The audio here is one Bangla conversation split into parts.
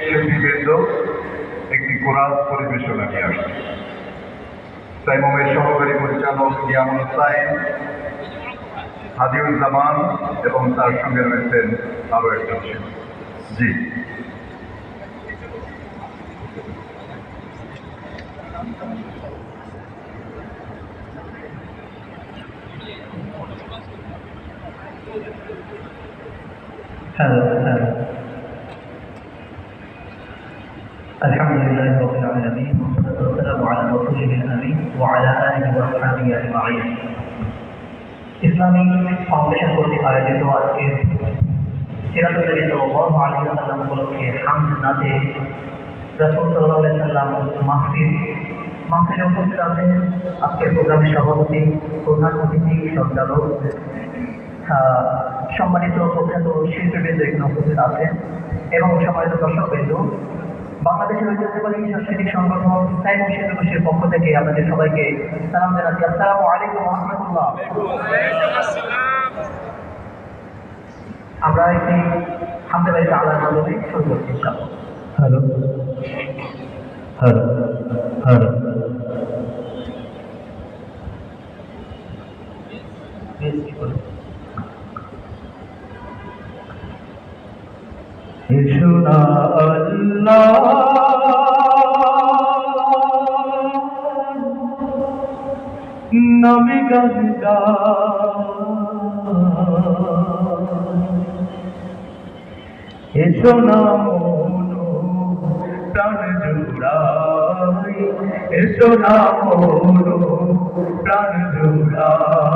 শিল্পীবৃন্দ একটি কোরআন পরিবেশনা নিয়ে আসছে। সাইমমের সহকারী পরিচালক নিয়ামুল সাইন হাদিউজ্জামান এবং তার সঙ্গে রয়েছেন আরও একজন জি। Hello hello. الحمد لله رب العالمين والصلاة والسلام على رسوله الأمين وعلى آله وأصحابه أجمعين ইসলামিক ফাউন্ডেশন কর্তৃক আয়োজিত আজকে সিরাজুল্লাহ সাল্লাল্লাহু আলাইহি ওয়াসাল্লাম উপলক্ষে হামদ নাতে রাসূল সাল্লাল্লাহু আলাইহি সাল্লাম মাহফিল মাহফিলে উপস্থিত আছেন আজকের প্রোগ্রামের সভাপতি প্রধান অতিথি সঞ্চালক আহ, সম্মানিত প্রখ্যাত শিল্পীবৃন্দ এখানে উপস্থিত আছেন এবং সম্মানিত দর্শকবৃন্দ বাংলাদেশের ঐতিহ্যবাহী সাংস্কৃতিক সংগঠন সাইমন শিল্পকোষের পক্ষ থেকে আপনাদের সবাইকে সালাম জানাচ্ছি। আসসালামু আলাইকুম রহমতুল্লাহ। আমরা একটি হামদে বাড়িতে আলার মাধ্যমে শুরু করছি হ্যালো। হ্যালো। হ্যালো। এসো না আল্লাহ। নামে গান এসো না প্রাণ জুড়াই। এসো না প্রাণ জুড়াই।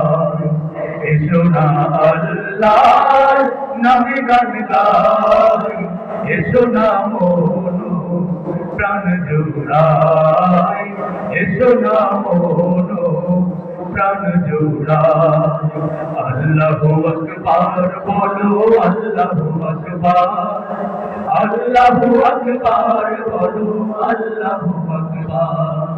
এসো না আল্লাহ নামে গান গাই। এসো না মন, প্রাণ জুড়াই। এসো না মন, প্রাণ জুড়াই। আল্লাহু আকবার, বলো আল্লাহু আকবার। আল্লাহু আকবার, বলো আল্লাহু আকবার।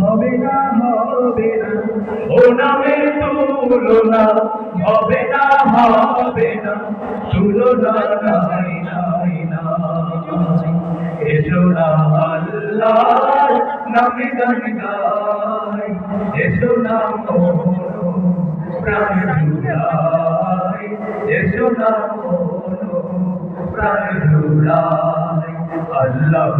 হবে না হবে না। ও নামের তুলনা হবে না হবে না। তুলনা না এসো না আল্লাহ নামে গান এসো না প্রাণ জুড়াই এসো না প্রাণ জুড়াই আল্লাহ